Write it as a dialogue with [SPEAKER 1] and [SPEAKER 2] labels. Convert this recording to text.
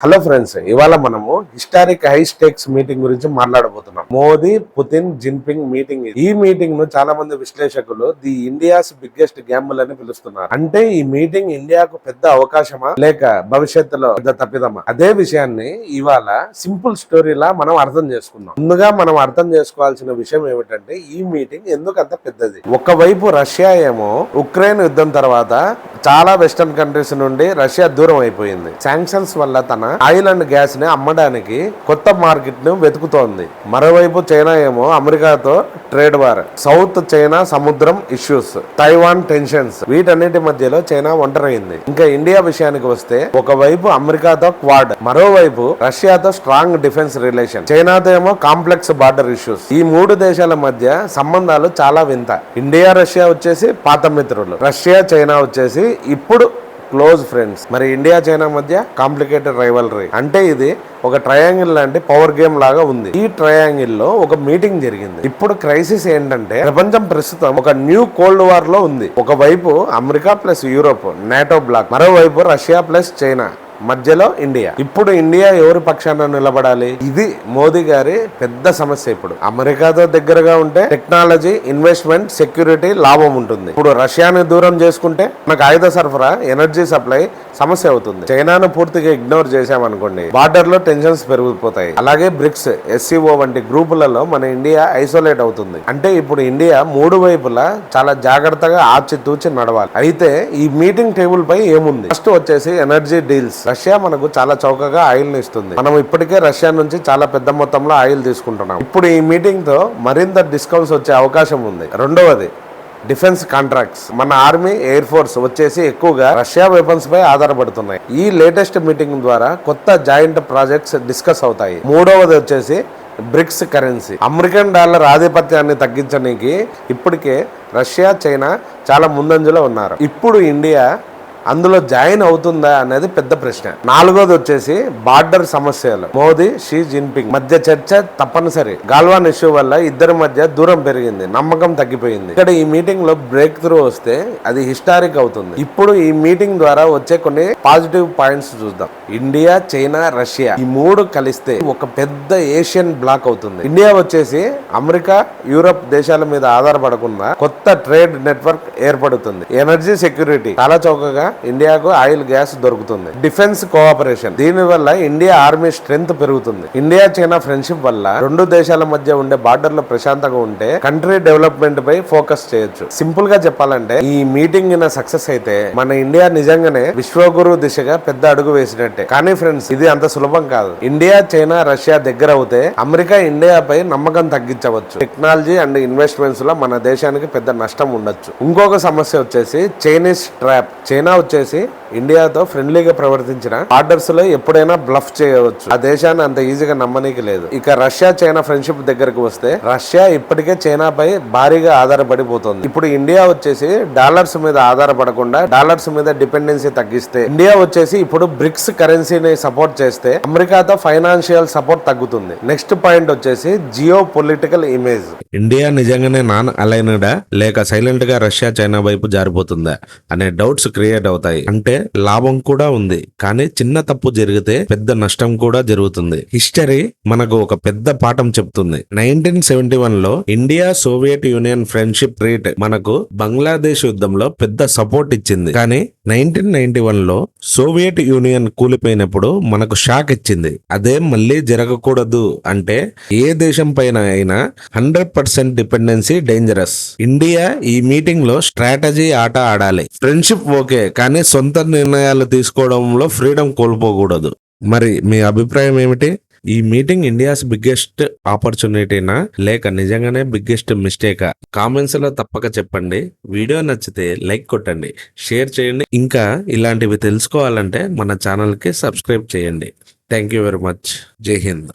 [SPEAKER 1] Hello friends ఇవాళ మనము historic high స్టేక్స్ meeting గురించి మాట్లాడబోతున్నాం. మోదీ పుతిన్ జిన్పింగ్ మీటింగ్ ఈ మీటింగ్ను చాలా మంది విశ్లేషకులు ది ఇండియాస్ బిగ్గెస్ట్ గ్యాంబుల్ అని పిలుస్తున్నారు. అంటే ఈ మీటింగ్ ఇండియాకు పెద్ద అవకాశమా లేక భవిష్యత్తులో పెద్ద తప్పిదమా? అదే విషయాన్ని ఇవాళ సింపుల్ స్టోరీలా మనం అర్థం చేసుకుందాం. ముందుగా మనం అర్థం చేసుకోవాల్సిన విషయం ఏమిటంటే ఈ మీటింగ్ ఎందుకు అంత పెద్దది? ఒకవైపు రష్యా ఏమో ఉక్రెయిన్ యుద్ధం తర్వాత చాలా వెస్టర్న్ కంట్రీస్ నుండి రష్యా దూరం అయిపోయింది. శాంక్షన్స్ వల్ల తన ఆయిల్ అండ్ గ్యాస్ని అమ్మడానికి కొత్త మార్కెట్ను వెతుకుతోంది. మరోవైపు చైనా ఏమో అమెరికాతో ట్రేడ్ వార్ సౌత్ చైనా సముద్రం ఇష్యూస్ తైవాన్ టెన్షన్స్ వీటన్నిటి మధ్యలో చైనా ఒంటరైంది. ఇంకా ఇండియా విషయానికి వస్తే ఒకవైపు అమెరికాతో క్వాడ్ మరోవైపు రష్యాతో స్ట్రాంగ్ డిఫెన్స్ రిలేషన్. చైనాతో ఏమో కాంప్లెక్స్ బార్డర్ ఇష్యూస్. ఈ మూడు దేశాల మధ్య సంబంధాలు చాలా వింత. ఇండియా రష్యా వచ్చేసి పాత మిత్రులు రష్యా చైనా వచ్చేసి ఇప్పుడు క్లోజ్ ఫ్రెండ్స్. మరి ఇండియా చైనా మధ్య కాంప్లికేటెడ్ రైవలరీ. అంటే ఇది ఒక ట్రయాంగిల్ లాంటి పవర్ గేమ్ లాగా ఉంది. ఈ ట్రయాంగిల్లో ఒక మీటింగ్ జరిగింది. ఇప్పుడు క్రైసిస్ ఏంటంటే ప్రపంచం ప్రస్తుతం ఒక న్యూ కోల్డ్ వార్లో ఉంది. ఒకవైపు America plus Europe NATO bloc. మరోవైపు రష్యా ప్లస్ చైనా. మధ్యలో ఇండియా. ఇప్పుడు ఇండియా ఎవరి పక్షాన నిలబడాలి? ఇది మోదీ గారి పెద్ద సమస్య ఇప్పుడు. అమెరికాతో దగ్గరగా ఉంటే టెక్నాలజీ ఇన్వెస్ట్మెంట్ సెక్యూరిటీ లాభం ఉంటుంది. ఇప్పుడు రష్యాని దూరం చేసుకుంటే మనకు ఆయుధ సరఫరా ఎనర్జీ సప్లై సమస్య అవుతుంది. చైనాను పూర్తిగా ఇగ్నోర్ చేశామనుకోండి బార్డర్లో టెన్షన్స్ పెరిగిపోతాయి. అలాగే బ్రిక్స్ ఎస్సీఓ వంటి గ్రూపులలో మన ఇండియా ఐసోలేట్ అవుతుంది. అంటే ఇప్పుడు ఇండియా మూడు వైపులా చాలా జాగ్రత్తగా ఆచితూచి నడవాలి. అయితే ఈ మీటింగ్ టేబుల్ పై ఏముంది? ఫస్ట్ వచ్చేసి ఎనర్జీ డీల్స్. రష్యా మనకు చాలా చౌకగా ఆయిల్ని ఇస్తుంది. మనం ఇప్పటికే రష్యా నుంచి చాలా పెద్ద మొత్తంలో ఆయిల్ తీసుకుంటున్నాం. ఇప్పుడు ఈ మీటింగ్తో మరింత డిస్కౌంట్స్ వచ్చే అవకాశం ఉంది. రెండవది డిఫెన్స్ కాంట్రాక్ట్స్. మన ఆర్మీ ఎయిర్ ఫోర్స్ వచ్చేసి ఎక్కువగా రష్యా వెపన్స్ పై ఆధారపడుతున్నాయి. ఈ లేటెస్ట్ మీటింగ్ ద్వారా కొత్త జాయింట్ ప్రాజెక్ట్స్ డిస్కస్ అవుతాయి. మూడవది వచ్చేసి బ్రిక్స్ కరెన్సీ. అమెరికన్ డాలర్ ఆధిపత్యాన్ని తగ్గించడానికి ఇప్పటికే రష్యా చైనా చాలా ముందంజలో ఉన్నారు. ఇప్పుడు ఇండియా అందులో జాయిన్ అవుతుందా అనేది పెద్ద ప్రశ్న. నాలుగోది వచ్చేసి బార్డర్ సమస్యలు. మోదీ షీ జిన్పింగ్ మధ్య చర్చ తప్పనిసరి. గాల్వాన్ ఇష్యూ వల్ల ఇద్దరి మధ్య దూరం పెరిగింది. నమ్మకం తగ్గిపోయింది. ఇక్కడ ఈ మీటింగ్లో బ్రేక్ త్రూ వస్తే అది హిస్టారిక్ అవుతుంది. ఇప్పుడు ఈ మీటింగ్ ద్వారా వచ్చే కొన్ని పాజిటివ్ పాయింట్స్ చూద్దాం. ఇండియా చైనా రష్యా ఈ మూడు కలిస్తే ఒక పెద్ద ఏషియన్ బ్లాక్ అవుతుంది. ఇండియా వచ్చేసి అమెరికా యూరప్ దేశాల మీద ఆధారపడకుండా కొత్త ట్రేడ్ నెట్వర్క్ ఏర్పడుతుంది. ఎనర్జీ సెక్యూరిటీ చాలా చౌకగా ఇండియాకు ఆయిల్ గ్యాస్ దొరుకుతుంది. Defence cooperation. దీని వల్ల ఇండియా ఆర్మీ స్ట్రెంగ్త్ పెరుగుతుంది. ఇండియా చైనా ఫ్రెండ్షిప్ వల్ల రెండు దేశాల మధ్య ఉండే బార్డర్లో ప్రశాంతంగా ఉంటే కంట్రీ డెవలప్మెంట్ పై ఫోకస్ చేయొచ్చు. సింపుల్గా చెప్పాలంటే ఈ మీటింగ్ సక్సెస్ అయితే మన ఇండియా నిజంగానే విశ్వగురు దిశగా పెద్ద అడుగు వేసినట్టే. కానీ ఫ్రెండ్స్ ఇది అంత సులభం కాదు. ఇండియా చైనా రష్యా దగ్గర అవుతే అమెరికా ఇండియాపై నమ్మకం తగ్గించవచ్చు. టెక్నాలజీ అండ్ ఇన్వెస్ట్మెంట్స్లో మన దేశానికి పెద్ద నష్టం ఉండొచ్చు. ఇంకొక సమస్య వచ్చేసి చైనీస్ ట్రాప్. చైనా వచ్చేసి ఇండియాతో ఫ్రెండ్లీగా ప్రవర్తించిన ఆర్డర్స్లో ఎప్పుడైనా బ్లఫ్ చేయవచ్చు. ఆ దేశాన్ని అంత ఈజీగా నమ్మనీకి లేదు. ఇక రష్యా చైనా ఫ్రెండ్షిప్ దగ్గరకు వస్తే రష్యా ఇప్పటికే చైనాపై భారీగా ఆధారపడిపోతుంది. ఇప్పుడు ఇండియా వచ్చేసి డాలర్స్ మీద ఆధారపడకుండా డాలర్స్ మీద డిపెండెన్సీ తగ్గిస్తే ఇండియా వచ్చేసి ఇప్పుడు బ్రిక్స్ కరెన్సీని సపోర్ట్ చేస్తే అమెరికాతో ఫైనాన్షియల్ సపోర్ట్ తగ్గుతుంది. నెక్స్ట్ పాయింట్ వచ్చేసి జియో పొలిటికల్ ఇమేజ్
[SPEAKER 2] ఇండియా నిజంగానే నాన్ అలైనడా లేక సైలెంట్గా రష్యా చైనా వైపు జారిపోతుందా? అనే డౌట్స్ క్రియేట్ అవుతాయి. అంటే లాభం కూడా ఉంది. కానీ చిన్న తప్పు జరిగితే పెద్ద నష్టం కూడా జరుగుతుంది. హిస్టరీ మనకు ఒక పెద్ద పాఠం చెప్తుంది. నైన్టీన్ సెవెంటీ వన్లో India Soviet Union friendship treaty మనకు బంగ్లాదేశ్ యుద్ధంలో పెద్ద సపోర్ట్ ఇచ్చింది. కానీ నైన్టీన్ నైన్టీ వన్లో సోవియట్ యూనియన్ కూలిపోయినప్పుడు మనకు షాక్ ఇచ్చింది. అదే మళ్ళీ జరగకూడదు అంటే ఏ దేశం పైన అయినా hundred percent dependency dangerous. India ఈ మీటింగ్లో స్ట్రాటజీ ఆట ఆడాలి. ఫ్రెండ్షిప్ ఓకే కానీ సొంత నిర్ణయాలు తీసుకోవడంలో ఫ్రీడమ్ కోల్పోకూడదు. మరి మీ అభిప్రాయం ఏమిటి? ఈ మీటింగ్ ఇండియాస్ బిగ్గెస్ట్ ఆపర్చునిటీనా? లేక నిజంగానే బిగ్గెస్ట్ మిస్టేకా? కామెంట్స్లో తప్పక చెప్పండి. వీడియో నచ్చితే లైక్ కొట్టండి. షేర్ చేయండి. ఇంకా ఇలాంటివి తెలుసుకోవాలంటే మన ఛానల్కి సబ్స్క్రైబ్ చేయండి. Thank you very much. Jai Hind.